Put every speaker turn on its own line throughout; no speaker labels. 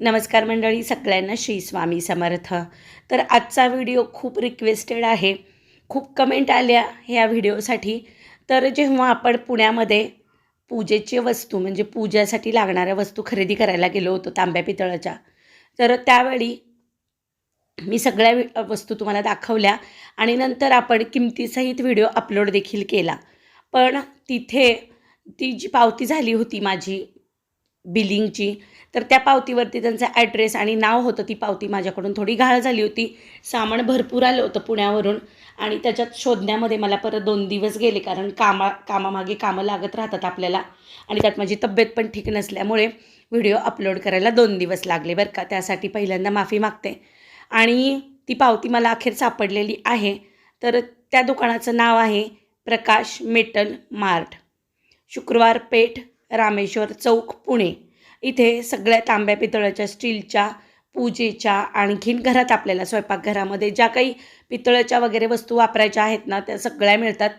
नमस्कार मंडळी सगळ्यांना श्री स्वामी समर्थ. तर आजचा व्हिडिओ खूप रिक्वेस्टेड आहे. खूप कमेंट आल्या ह्या व्हिडिओसाठी. तर जेव्हा आपण पुण्यामध्ये पूजेची वस्तू म्हणजे पूजेसाठी लागणाऱ्या वस्तू खरेदी करायला गेलो होतो तांब्या पितळाच्या तर त्यावेळी मी सगळ्या वि- वस्तू तुम्हाला दाखवल्या आणि नंतर आपण किमतीसहित व्हिडिओ अपलोड देखील केला. पण तिथे ती जी पावती झाली होती माझी बिलिंगची. तर त्या पावतीवरती त्यांचा ॲड्रेस आणि नाव होतं ती पावती माझ्याकडून थोडी घाळ झाली होती. सामान भरपूर आलं होतं पुण्यावरून आणि त्याच्यात शोधण्यामध्ये मला परत दोन दिवस गेले कारण कामा कामामागे कामं लागत राहतात आपल्याला आणि त्यात माझी तब्येत पण ठीक नसल्यामुळे व्हिडिओ अपलोड करायला दोन दिवस लागले बरं का. त्यासाठी पहिल्यांदा माफी मागते. आणि ती पावती मला अखेर सापडलेली आहे. तर त्या दुकानाचं नाव आहे प्रकाश मेटल मार्ट. शुक्रवार पेठ रामेश्वर चौक पुणे. इथे सगळ्या तांब्या पितळाच्या स्टीलच्या पूजेच्या आणखीन घरात आपल्याला स्वयंपाकघरामध्ये ज्या काही पितळाच्या वगैरे वस्तू वापरायच्या आहेत ना त्या सगळ्या मिळतात.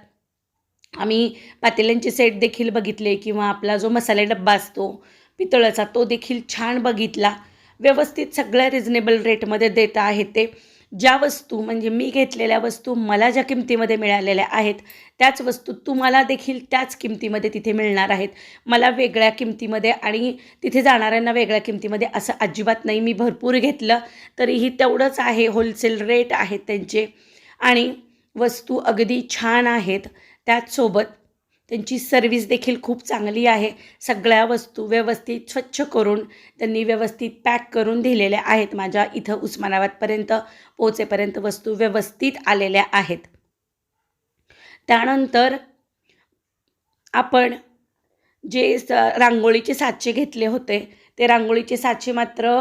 आम्ही पातेल्यांचे सेट देखील बघितले किंवा आपला जो मसाले डब्बा असतो पितळाचा तो देखील छान बघितला. व्यवस्थित सगळ्या रिझनेबल रेटमध्ये देत आहेत ते. ज्या वस्तू म्हणजे मी घेतलेल्या वस्तू मला ज्या किमतीमध्ये मिळालेल्या आहेत त्याच वस्तू तुम्हाला देखील त्याच किमतीमध्ये तिथे मिळणार आहेत. मला वेगळ्या किमतीमध्ये आणि तिथे जाणाऱ्यांना वेगळ्या किमतीमध्ये असं अजिबात नाही. मी भरपूर घेतलं तरीही तेवढंच आहे. होलसेल रेट आहेत त्यांचे. आणि वस्तू अगदी छान आहेत त्याचसोबत त्यांची सर्विस देखील खूप चांगली आहे. सगळ्या वस्तू व्यवस्थित स्वच्छ करून त्यांनी व्यवस्थित पॅक करून दिलेल्या आहेत. माझ्या इथं उस्मानाबादपर्यंत पोचेपर्यंत वस्तू व्यवस्थित आलेल्या आहेत. त्यानंतर आपण जे स रांगोळीचे साचे घेतले होते ते रांगोळीचे साचे मात्र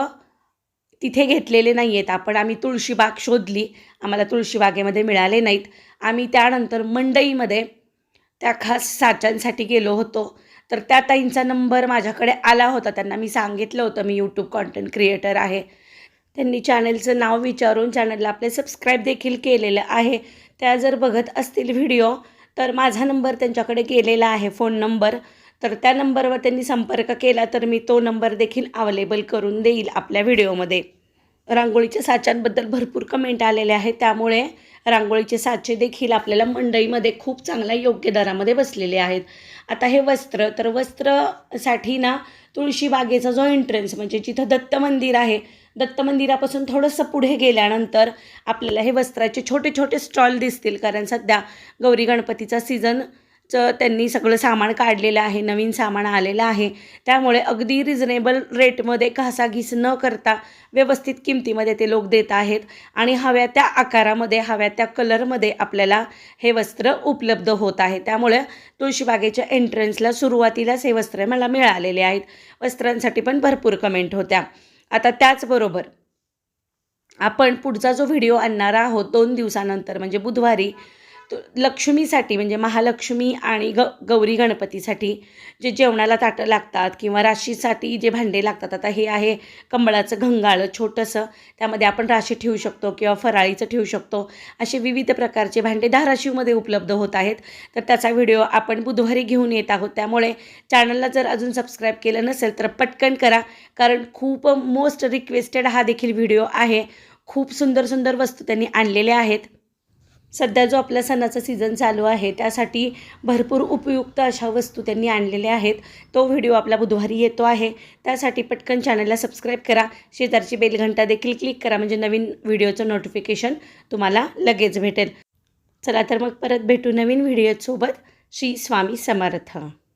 तिथे घेतलेले नाही आहेत आपण आम्ही तुळशीबाग शोधली. आम्हाला तुळशीबागेमध्ये मिळाले नाहीत. आम्ही त्यानंतर मंडईमध्ये त्या खास साच्यांसाठी गेलो होतो. तर त्या ताईंचा नंबर माझ्याकडे आला होता. त्यांना मी सांगितलं होतं मी यूट्यूब कॉन्टेंट क्रिएटर आहे. त्यांनी चॅनलचं नाव विचारून चॅनलला आपले सबस्क्राईब देखील केलेलं आहे. त्या जर बघत असतील व्हिडिओ तर माझा नंबर त्यांच्याकडे गेलेला आहे फोन नंबर तर त्या नंबरवर त्यांनी संपर्क केला तर मी तो नंबर देखील अवेलेबल करून देईल आपल्या व्हिडिओमध्ये रांगोळीच्या साच्यांबद्दल भरपूर कमेंट आलेले आहेत. त्यामुळे रांगोळीचे साचे देखील आपल्याला मंडईमध्ये खूप चांगल्या योग्य दरामध्ये बसलेले आहेत. आता हे वस्त्र तर वस्त्रसाठी ना तुळशीबागेचा जो एंट्रन्स म्हणजे जिथं दत्त मंदिर आहे दत्त मंदिरापासून थोडंसं पुढे गेल्यानंतर आपल्याला हे वस्त्राचे छोटे छोटे स्टॉल दिसतील. कारण सध्या गौरी गणपतीचा सीझन चं त्यांनी सगळं सामान काढलेलं आहे नवीन सामान आलेलं आहे. त्यामुळे अगदी रिजनेबल रेटमध्ये घासाघीस न करता व्यवस्थित किमतीमध्ये ते लोक देत आहेत. आणि हव्या त्या आकारामध्ये हव्या त्या कलरमध्ये आपल्याला हे वस्त्र उपलब्ध होत आहे. त्यामुळे तुळशीबागेच्या एंट्रन्सला सुरुवातीलाच हे वस्त्र मला मिळालेले आहेत. वस्त्रांसाठी पण भरपूर कमेंट होत्या. आता त्याचबरोबर आपण पुढचा जो व्हिडिओ आणणार आहोत दोन दिवसानंतर म्हणजे बुधवारी लक्ष्मीसाठी म्हणजे महालक्ष्मी आणि ग गौरी गणपतीसाठी जे जेवणाला ताटं लागतात किंवा राशीसाठी जे भांडे लागतात आता हे आहे कंबळाचं घंगाळं छोटंसं त्यामध्ये आपण राशी ठेवू शकतो किंवा फराळीचं ठेवू शकतो. असे विविध प्रकारचे भांडे धाराशिवमध्ये उपलब्ध होत आहेत. तर त्याचा व्हिडिओ आपण बुधवारी घेऊन येत आहोत. त्यामुळे चॅनलला जर अजून सबस्क्राईब केलं नसेल तर पटकन करा कारण खूप मोस्ट रिक्वेस्टेड हा देखील व्हिडिओ आहे. खूप सुंदर सुंदर वस्तू त्यांनी आणलेल्या आहेत. सध्या जो आपल्या सणाचा सीझन चालू आहे त्यासाठी भरपूर उपयुक्त अशा वस्तू त्यांनी आणलेल्या आहेत. तो व्हिडिओ आपला बुधवारी येतो आहे. त्यासाठी पटकन चॅनलला सबस्क्राईब करा. शेजारची बेलघंटा देखील क्लिक करा. म्हणजे नवीन व्हिडिओचं नोटिफिकेशन तुम्हाला लगेच भेटेल. चला तर मग परत भेटू नवीन व्हिडिओसोबत श्री स्वामी समर्थ.